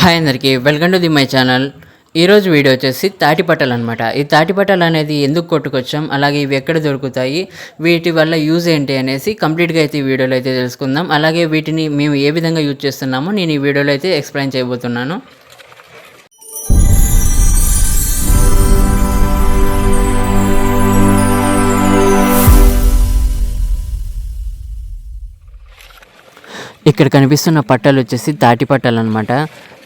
Hi అందరికీ welcome to the my channel. ఈరోజు video వచ్చేసి తాటిపట్టలు అనమాట ఈ తాటిపట్టలు అనేది ఎందుకు కొట్టుకొచ్చాం అలాగే ఇవి ఎక్కడ దొరుకుతాయి వీటి వల్ల యూజ్ ఏంటి అనేసి కంప్లీట్గా అయితే ఈ వీడియోలో అయితే తెలుసుకుందాం. అలాగే వీటిని మేము ఏ విధంగా యూజ్ చేస్తున్నామో నేను ఈ వీడియోలో అయితే ఎక్స్ప్లెయిన్ చేయబోతున్నాను. ఇక్కడ కనిపిస్తున్న పట్టాలు వచ్చేసి తాటి పట్టాలు అనమాట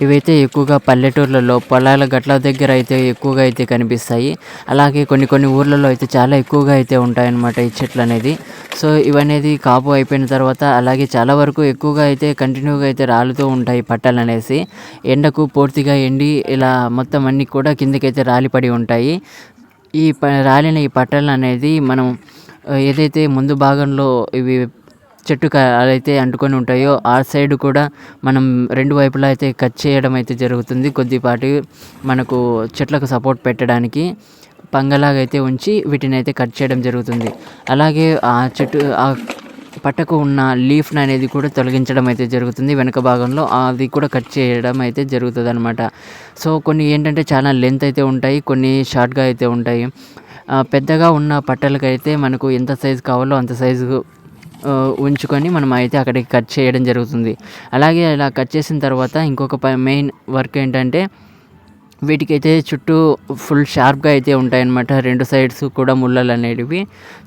ఇవైతే ఎక్కువగా పల్లెటూర్లలో పొలాల గట్ల దగ్గర అయితే ఎక్కువగా అయితే కనిపిస్తాయి. అలాగే కొన్ని కొన్ని ఊర్లలో అయితే చాలా ఎక్కువగా అయితే ఉంటాయన్నమాట ఈ చెట్లు అనేది సో ఇవనేది కాపు అయిపోయిన తర్వాత అలాగే చాలా వరకు ఎక్కువగా అయితే కంటిన్యూగా అయితే రాలుతూ ఉంటాయి పట్టాలు అనేసి ఎండకు పూర్తిగా ఎండి ఇలా మొత్తం అన్నీ కూడా కిందకైతే రాలిపడి ఉంటాయి. ఈ ప రాలిన ఈ పట్టాలు అనేది మనం ఏదైతే ముందు భాగంలో ఇవి చెట్టు అయితే అంటుకొని ఉంటాయో ఆ సైడ్ కూడా మనం రెండు వైపులా అయితే కట్ చేయడం అయితే జరుగుతుంది. కొద్దిపాటి మనకు చెట్లకు సపోర్ట్ పెట్టడానికి పంగలాగైతే ఉంచి వీటిని అయితే కట్ చేయడం జరుగుతుంది. అలాగే ఆ చెట్టు ఆ పట్టకు ఉన్న లీఫ్ని అనేది కూడా తొలగించడం అయితే జరుగుతుంది. వెనక భాగంలో అది కూడా కట్ చేయడం అయితే జరుగుతుంది అనమాట సో కొన్ని ఏంటంటే చాలా లెంత్ అయితే ఉంటాయి కొన్ని షార్ట్గా అయితే ఉంటాయి. పెద్దగా ఉన్న పట్టలకైతే మనకు ఎంత సైజు కావాలో అంత సైజు ఉంచుకొని మనం అయితే అక్కడికి కట్ చేయడం జరుగుతుంది. అలాగే ఇలా కట్ చేసిన తర్వాత ఇంకొక మెయిన్ వర్క్ ఏంటంటే వీటికైతే చుట్టూ ఫుల్ షార్ప్గా అయితే ఉంటాయన్నమాట. రెండు సైడ్స్ కూడా ముళ్ళలు అనేటివి.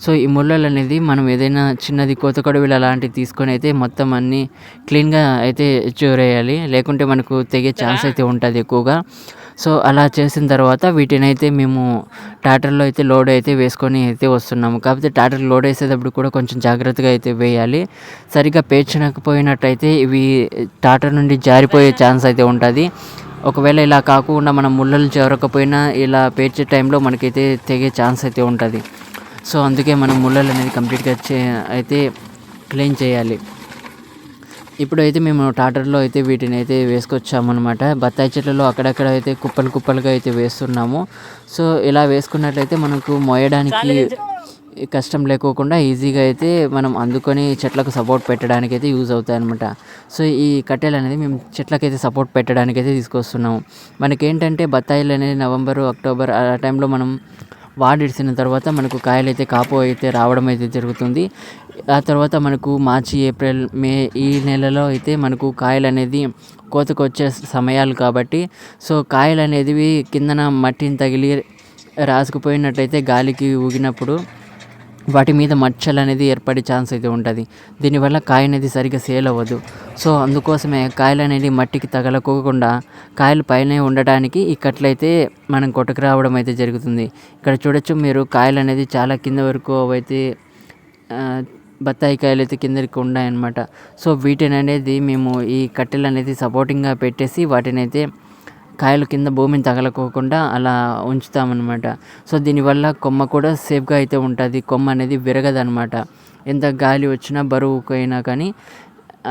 సో ఈ ముళ్ళలు అనేది మనం ఏదైనా చిన్నది కోత కొడవలు అలాంటివి తీసుకొని అయితే మొత్తం అన్నీ క్లీన్గా అయితే చూరేయాలి. లేకుంటే మనకు తెగే ఛాన్స్ అయితే ఉంటుంది ఎక్కువగా. సో అలా చేసిన తర్వాత వీటిని అయితే మేము ట్రాక్టర్లో అయితే లోడ్ అయితే వేసుకొని అయితే వస్తున్నాము. కాకపోతే ట్రాక్టర్ లోడ్ వేసేటప్పుడు కూడా కొంచెం జాగ్రత్తగా అయితే వేయాలి. సరిగ్గా పేర్చనకపోయినట్టయితే ఇవి ట్రాక్టర్ నుండి జారిపోయే ఛాన్స్ అయితే ఉంటుంది. ఒకవేళ ఇలా కాకుండా మనం ముళ్ళలు చేరకపోయినా ఇలా పేర్చే టైంలో మనకైతే తెగే ఛాన్స్ అయితే ఉంటుంది. సో అందుకే మనం ముళ్ళలు అనేది కంప్లీట్గా చే అయితే క్లీన్ చేయాలి. ఇప్పుడైతే మేము టాటర్లో అయితే వీటిని అయితే వేసుకొచ్చామన్నమాట. బత్తాయి చెట్లలో అక్కడక్కడ అయితే కుప్పలు కుప్పలుగా అయితే వేస్తున్నాము. సో ఇలా వేసుకున్నట్లయితే మనకు మోయడానికి కష్టం లేకోకుండా ఈజీగా అయితే మనం అందుకొని చెట్లకు సపోర్ట్ పెట్టడానికి అయితే యూజ్ అవుతాయి అనమాట సో ఈ కట్టెలు అనేది మేము చెట్లకైతే సపోర్ట్ పెట్టడానికి అయితే తీసుకొస్తున్నాము. మనకేంటంటే బత్తాయిలు అనేది నవంబరు అక్టోబర్ ఆ టైంలో మనం వాడిసిన తర్వాత మనకు కాయలు అయితే కాపు అయితే రావడం అయితే జరుగుతుంది. ఆ తర్వాత మనకు మార్చి ఏప్రిల్ మే ఈ నెలలో అయితే మనకు కాయలు అనేది కోతకు వచ్చే సమయాలు కాబట్టి సో కాయలు అనేవి కిందన మట్టిని తగిలి రాసుకుపోయినట్టయితే గాలికి ఊగినప్పుడు వాటి మీద మచ్చలు అనేది ఏర్పడే ఛాన్స్ అయితే ఉంటుంది. దీనివల్ల కాయ అనేది సరిగ్గా సేల్ అవ్వదు. సో అందుకోసమే కాయలు అనేది మట్టికి తగలకోకుండా కాయలు పైనే ఉండడానికి ఈ కట్లయితే మనం కొట్టుకు రావడం అయితే జరుగుతుంది. ఇక్కడ చూడొచ్చు మీరు కాయలు అనేది చాలా కింద వరకు అవైతే బత్తాయి కాయలు అయితే కిందకి ఉన్నాయన్నమాట. సో వీటిని అనేది మేము ఈ కట్టెలు అనేది సపోర్టింగ్గా పెట్టేసి వాటిని అయితే కాయలు కింద భూమిని తగలకోకుండా అలా ఉంచుతామన్నమాట. సో దీనివల్ల కొమ్మ కూడా సేఫ్గా అయితే ఉంటుంది. కొమ్మ అనేది విరగదనమాట ఎంత గాలి వచ్చినా బరువుకైనా కానీ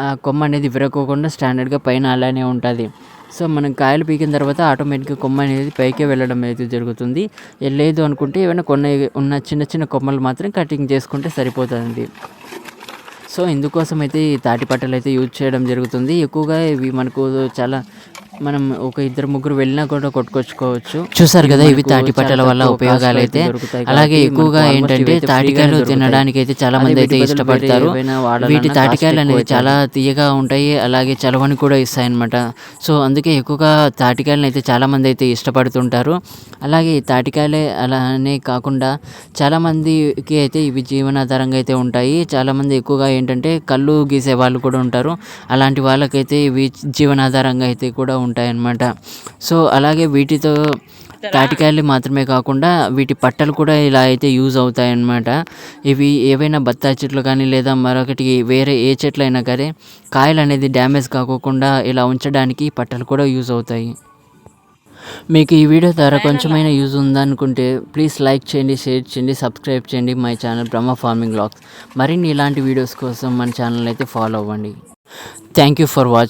ఆ కొమ్మ అనేది విరగకోకుండా స్టాండర్డ్గా పైన అలానే ఉంటుంది. సో మనం కాయలు పీకిన తర్వాత ఆటోమేటిక్గా కొమ్మ అనేది పైకే వెళ్ళడం అయితే జరుగుతుంది. లేదు అనుకుంటే ఏమైనా కొన్ని ఉన్న చిన్న చిన్న కొమ్మలు మాత్రం కటింగ్ చేసుకుంటే సరిపోతుంది. సో ఇందుకోసం అయితే ఈ తాటి పట్టలు అయితే యూజ్ చేయడం జరుగుతుంది. ఎక్కువగా ఇవి మనకు చాలా మనం ఒక ఇద్దరు ముగ్గురు వెళ్ళినా కూడా కొట్టుకొచ్చుకోవచ్చు. చూసారు కదా ఇవి తాటి పట్టల వల్ల ఉపయోగాలు అయితే అలాగే ఎక్కువగా ఏంటంటే తాటికాయలు తినడానికి అయితే చాలా మంది అయితే ఇష్టపడతారు. వీటి తాటికాయలు అనేది చాలా తీయగా ఉంటాయి అలాగే చలవని కూడా ఇస్తాయి అనమాట సో అందుకే ఎక్కువగా తాటికాయలను అయితే చాలా మంది అయితే ఇష్టపడుతుంటారు. అలాగే ఈ తాటికాయలే అలానే కాకుండా చాలా మందికి అయితే ఇవి జీవనాధారంగా అయితే ఉంటాయి. చాలా మంది ఎక్కువగా ఏంటంటే కళ్ళు గీసే వాళ్ళు కూడా ఉంటారు. అలాంటి వాళ్ళకైతే ఇవి జీవనాధారంగా అయితే కూడా ఉంటాయన్నమాట. సో అలాగే వీటితో తాటికాయలు మాత్రమే కాకుండా వీటి పట్టలు కూడా ఇలా అయితే యూజ్ అవుతాయన్నమాట. ఇవి ఏవైనా బత్తాయి చెట్లు కానీ లేదా మరొకటి వేరే ఏ చెట్లు అయినా కానీ కాయలు అనేది డ్యామేజ్ కాకోకుండా ఇలా ఉంచడానికి పట్టలు కూడా యూజ్ అవుతాయి. మీకు ఈ వీడియో ద్వారా కొంచెమైనా యూజ్ ఉందనుకుంటే ప్లీజ్ లైక్ చేయండి షేర్ చేయండి సబ్స్క్రైబ్ చేయండి my channel Brahma farming vlogs. మరిన్ని ఇలాంటి వీడియోస్ కోసం మన ఛానల్ అయితే ఫాలో అవ్వండి. Thank you for watch